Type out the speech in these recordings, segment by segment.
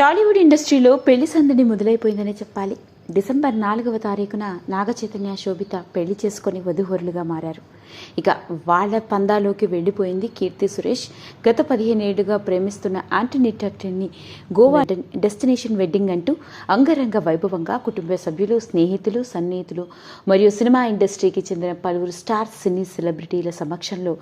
టాలీవుడ్ ఇండస్ట్రీలో పెళ్ళి సందడి మొదలైపోయిందనే చెప్పాలి. డిసెంబర్ నాలుగవ తారీఖున నాగచైతన్య శోభిత పెళ్ళి చేసుకుని వధువరులుగా మారారు. ఇక వాళ్ళ పందాలోకి వెళ్ళిపోయింది కీర్తి సురేష్. గత పదిహేనేళ్ళుగా ప్రేమిస్తున్న ఆంటనీ గోవా డెస్టినేషన్ వెడ్డింగ్ అంటూ అంగరంగ వైభవంగా కుటుంబ సభ్యులు స్నేహితులు సన్నిహితులు మరియు సినిమా ఇండస్ట్రీకి చెందిన పలువురు స్టార్ సినీ సెలబ్రిటీల సమక్షంలో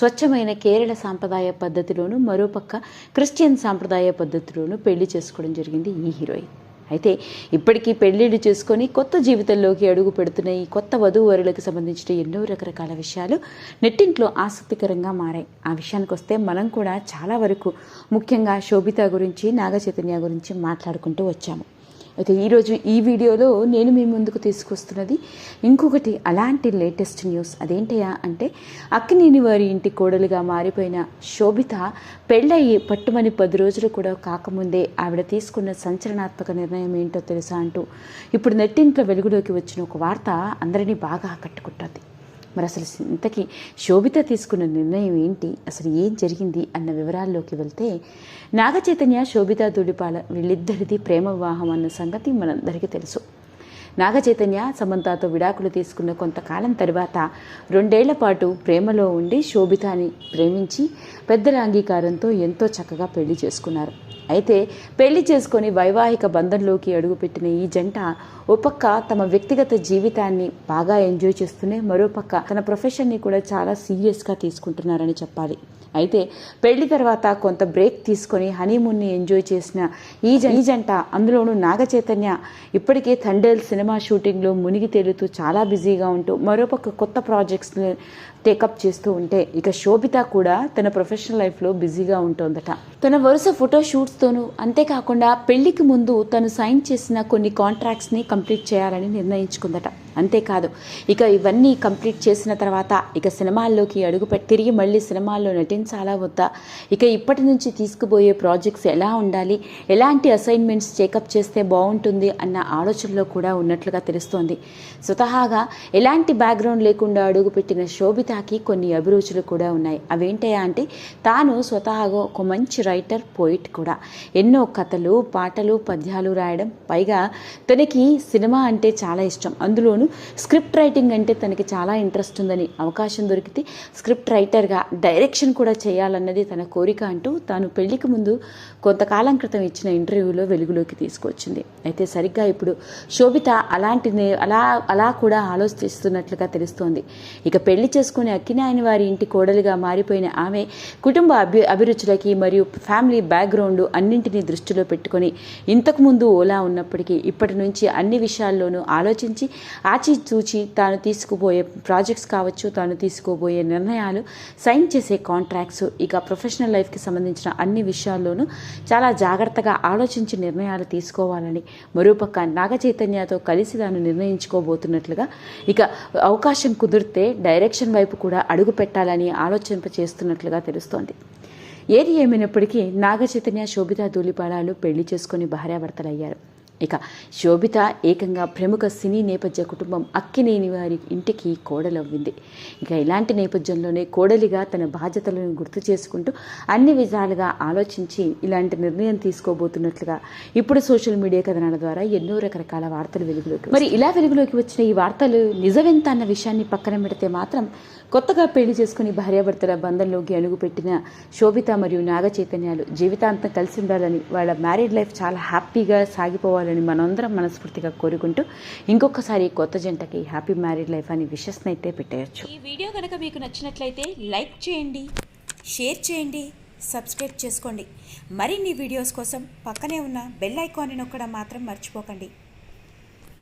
స్వచ్ఛమైన కేరళ సాంప్రదాయ పద్ధతిలోనూ మరోపక్క క్రిస్టియన్ సాంప్రదాయ పద్ధతిలోనూ పెళ్ళి చేసుకోవడం జరిగింది ఈ హీరోయిన్. అయితే ఇప్పటికీ పెళ్ళిళ్ళు చేసుకొని కొత్త జీవితంలోకి అడుగు పెడుతున్న ఈ కొత్త వధూవరులకు సంబంధించిన ఎన్నో రకరకాల విషయాలు నెట్టింట్లో ఆసక్తికరంగా మారాయి. ఆ విషయానికి వస్తే మనం కూడా చాలా వరకు ముఖ్యంగా శోభిత గురించి నాగ చైతన్య గురించి మాట్లాడుకుంటూ వచ్చాము. అయితే ఈరోజు ఈ వీడియోలో నేను మీ ముందుకు తీసుకొస్తున్నది ఇంకొకటి అలాంటి లేటెస్ట్ న్యూస్. అదేంటయా అంటే అక్కినేని వారి ఇంటి కోడలుగా మారిపోయిన శోభిత పెళ్ళయి పట్టుమని పది రోజులు కూడా కాకముందే ఆవిడ తీసుకున్న సంచలనాత్మక నిర్ణయం ఏంటో తెలుసా అంటూ ఇప్పుడు నెట్టింట్లో వెలుగులోకి వచ్చిన ఒక వార్త అందరినీ బాగా ఆకట్టుకుంటుంది. మరి అసలు ఇంతకీ శోభిత తీసుకున్న నిర్ణయం ఏంటి? అసలు ఏం జరిగింది అన్న వివరాల్లోకి వెళ్తే నాగచైతన్య శోభిత దుడిపాల వీళ్ళిద్దరిది ప్రేమ వివాహం అన్న సంగతి మనందరికీ తెలుసు. నాగచైతన్య సమంతతో విడాకులు తీసుకున్న కొంతకాలం తర్వాత రెండేళ్ళ పాటు ప్రేమలో ఉండి శోభితాని ప్రేమించి పెద్దల అంగీకారంతో ఎంతో చక్కగా పెళ్ళి చేసుకున్నారు. అయితే పెళ్ళి చేసుకొని వైవాహిక బంధంలోకి అడుగుపెట్టిన ఈ జంట ఓ పక్క తమ వ్యక్తిగత జీవితాన్ని బాగా ఎంజాయ్ చేస్తూనే మరోపక్క తన ప్రొఫెషన్ని కూడా చాలా సీరియస్గా తీసుకుంటున్నారని చెప్పాలి. అయితే పెళ్ళి తర్వాత కొంత బ్రేక్ తీసుకొని హనీమూన్ని ఎంజాయ్ చేసిన ఈ ఈ జంట అందులోనూ నాగచైతన్య ఇప్పటికే థండేల్ సినిమా షూటింగ్లో మునిగి తేలుతూ చాలా బిజీగా ఉంటూ మరోపక్క కొత్త ప్రాజెక్ట్స్ని టేకప్ చేస్తూ ఉంటే ఇక శోభిత కూడా తన ప్రొఫెషనల్ లైఫ్లో బిజీగా ఉంటోందట. తన వరుస ఫోటో షూట్స్తోనూ అంతేకాకుండా పెళ్ళికి ముందు తను సైన్ చేసిన కొన్ని కాంట్రాక్ట్స్ని కంప్లీట్ చేయాలని నిర్ణయించుకుందట. అంతేకాదు. ఇక ఇవన్నీ కంప్లీట్ చేసిన తర్వాత ఇక సినిమాల్లోకి అడుగుపెట్టి తిరిగి మళ్ళీ సినిమాల్లో నటించాలా వద్దా? ఇక ఇప్పటి నుంచి తీసుకుపోయే ప్రాజెక్ట్స్ ఎలా ఉండాలి? ఎలాంటి అసైన్మెంట్స్ చేకప్ చేస్తే బాగుంటుంది అన్న ఆలోచనలో కూడా ఉన్నట్లుగా తెలుస్తోంది. స్వతహాగా ఎలాంటి బ్యాక్గ్రౌండ్ లేకుండా అడుగుపెట్టిన శోభితాకి కొన్ని అభిరుచులు కూడా ఉన్నాయి. అవేంటయా అంటే తాను స్వతహాగా ఒక మంచి రైటర్ పోయిట్ కూడా. ఎన్నో కథలు పాటలు పద్యాలు రాయడం. పైగా తనకి సినిమా అంటే చాలా ఇష్టం. అందులోనూ స్క్రిప్ట్ రైటింగ్ అంటే తనకి చాలా ఇంట్రెస్ట్ ఉందని అవకాశం దొరికితే స్క్రిప్ట్ రైటర్గా డైరెక్షన్ కూడా చేయాలన్నది తన కోరిక అంటూ తాను పెళ్ళికి ముందు కొంతకాలం క్రితం ఇచ్చిన ఇంటర్వ్యూలో వెలుగులోకి తీసుకొచ్చింది. అయితే సరిగ్గా ఇప్పుడు శోభిత అలాంటి అలా అలా కూడా ఆలోచిస్తున్నట్లుగా తెలుస్తోంది. ఇక పెళ్ళి చేసుకుని అక్కినాయని వారి ఇంటి కోడలుగా మారిపోయిన ఆమె కుటుంబ అభి అభిరుచులకి మరియు ఫ్యామిలీ బ్యాక్గ్రౌండ్ అన్నింటినీ దృష్టిలో పెట్టుకొని ఇంతకుముందు ఓలా ఉన్నప్పటికీ ఇప్పటి నుంచి అన్ని విషయాల్లోనూ ఆలోచించి ఆచితూచి తాను తీసుకుపోయే ప్రాజెక్ట్స్ కావచ్చు తాను తీసుకోబోయే నిర్ణయాలు సైన్ చేసే కాంట్రాక్ట్స్ ఇక ప్రొఫెషనల్ లైఫ్కి సంబంధించిన అన్ని విషయాల్లోనూ చాలా జాగ్రత్తగా ఆలోచించి నిర్ణయాలు తీసుకోవాలని మరోపక్క నాగ చైతన్యతో కలిసి తాను నిర్ణయించుకోబోతున్నట్లుగా ఇక అవకాశం కుదిరితే డైరెక్షన్ వైపు కూడా అడుగు పెట్టాలని ఆలోచింప చేస్తున్నట్లుగా తెలుస్తోంది. ఏది ఏమైనప్పటికీ నాగ చైతన్య శోభిత ధూళిపాడాలు పెళ్ళి చేసుకుని భార్యాభర్తలయ్యారు. ఇక శోభిత ఏకంగా ప్రముఖ సినీ నేపథ్య కుటుంబం అక్కినేని వారి ఇంటికి కోడలవ్వింది. ఇక ఇలాంటి నేపథ్యంలోనే కోడలిగా తన బాధ్యతలను గుర్తు చేసుకుంటూ అన్ని విధాలుగా ఆలోచించి ఇలాంటి నిర్ణయం తీసుకోబోతున్నట్లుగా ఇప్పుడు సోషల్ మీడియా కథనాల ద్వారా ఎన్నో రకరకాల వార్తలు వెలుగులోకి మరి ఇలా వెలుగులోకి వచ్చిన ఈ వార్తలు నిజమెంత అన్న విషయాన్ని పక్కన పెడితే మాత్రం కొత్తగా పెళ్ళి చేసుకుని భార్యాభర్తల బంధంలోకి అడుగుపెట్టిన శోభిత మరియు నాగ చైతన్యాలు జీవితాంతం కలిసి ఉండాలని వాళ్ళ మ్యారీడ్ లైఫ్ చాలా హ్యాపీగా సాగిపోవాలని మనందరం మనస్ఫూర్తిగా కోరుకుంటూ ఇంకొకసారి కొత్త జంటకి హ్యాపీ మ్యారీడ్ లైఫ్ అని విషస్ని అయితే పెట్టేయచ్చు. ఈ వీడియో కనుక మీకు నచ్చినట్లయితే లైక్ చేయండి షేర్ చేయండి సబ్స్క్రైబ్ చేసుకోండి. మరిన్ని వీడియోస్ కోసం పక్కనే ఉన్న బెల్ ఐకాన్ని నొక్కడం మాత్రం మర్చిపోకండి.